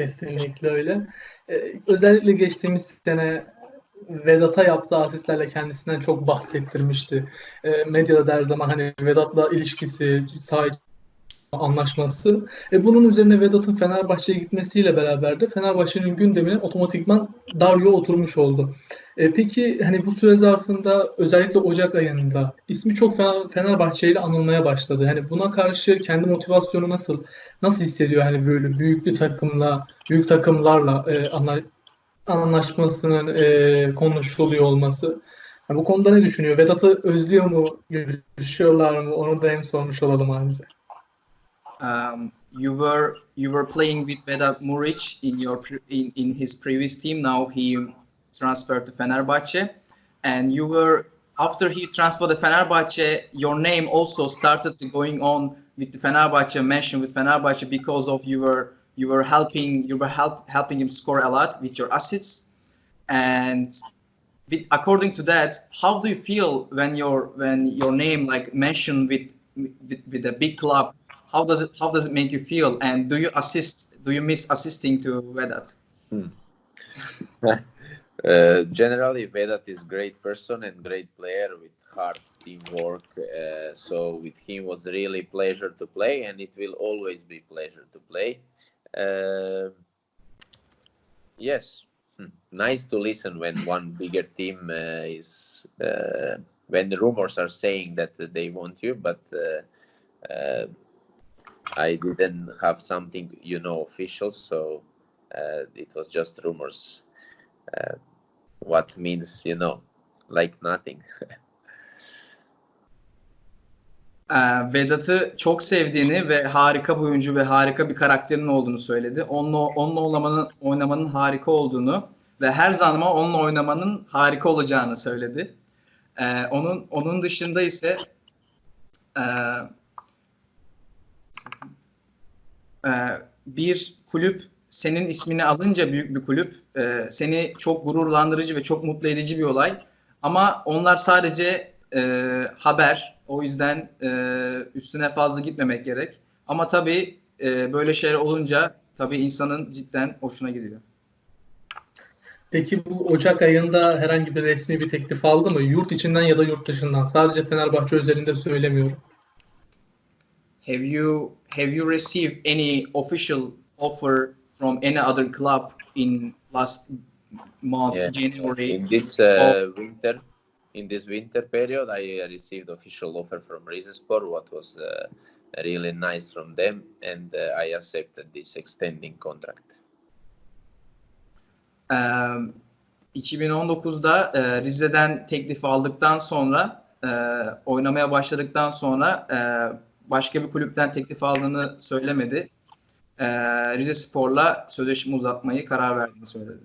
Kesinlikle öyle. Ee, özellikle geçtiğimiz sene Vedat'a yaptığı asistlerle kendisinden çok bahsettirmişti. E, medyada da her zaman hani Vedat'la ilişkisi, sağ anlaşması. E bunun üzerine Vedat'ın Fenerbahçe'ye gitmesiyle beraber de Fenerbahçe'nin gündemine otomatikman Dario oturmuş oldu. E peki hani bu süre zarfında özellikle Ocak ayında ismi çok Fenerbahçe ile anılmaya başladı. Hani buna karşı kendi motivasyonu nasıl nasıl hissediyor hani böyle büyük bir takımla, büyük takımlarla e, anla, anlaşmasının e, konuşuluyor olması. Yani bu konuda ne düşünüyor? Vedat'ı özlüyor mu? Görüşüyorlar mı? Onu da hem sormuş olalım ayrıca. Um, you were you were playing with Vedat Muric in your in, in his previous team. Now he transferred to Fenerbahce, and you were after he transferred to Fenerbahce, your name also started to going on with the Fenerbahce mention with Fenerbahce because of you were you were helping you were help, helping him score a lot with your assists, and with, according to that, how do you feel when your when your name like mentioned with with, with a big club? How does it how does it make you feel? And do you assist do you miss assisting to Vedat hmm. uh, generally Vedat is great person and great player with hard teamwork uh, so with him was really pleasure to play and it will always be pleasure to play uh, yes hmm. nice to listen when one bigger team uh, is uh, when the rumors are saying that they want you but I didn't have something, you know, official, so it was just rumors. Uh, what means, you know, like nothing. Vedat'ı çok sevdiğini ve harika bir oyuncu ve harika bir karakterin olduğunu söyledi. Onunla, onunla oynamanın, oynamanın harika olduğunu ve her zaman onunla oynamanın harika olacağını söyledi. Ee, onun onun dışında ise e, e, bir kulüp senin ismini alınca büyük bir kulüp e, seni çok gururlandırıcı ve çok mutlu edici bir olay. Ama onlar sadece e, haber. O yüzden e, üstüne fazla gitmemek gerek. Ama tabii e, böyle şeyler olunca tabii insanın cidden hoşuna gidiyor. Peki bu Ocak ayında herhangi bir resmi bir teklif aldı mı? Yurt içinden ya da yurt dışından. Sadece Fenerbahçe özelinde söylemiyorum. have you have you received any official offer from any other club in last month yeah. January? In this uh, winter, in this winter period, I received official offer from Rizespor, what was uh, really nice from them, and uh, I accepted this extending contract. Um, 2019'da e, Rize'den teklif aldıktan sonra e, oynamaya başladıktan sonra e, başka bir kulüpten teklif aldığını söylemedi. Rize Spor'la sözleşme uzatmayı karar verdiğini söyledi.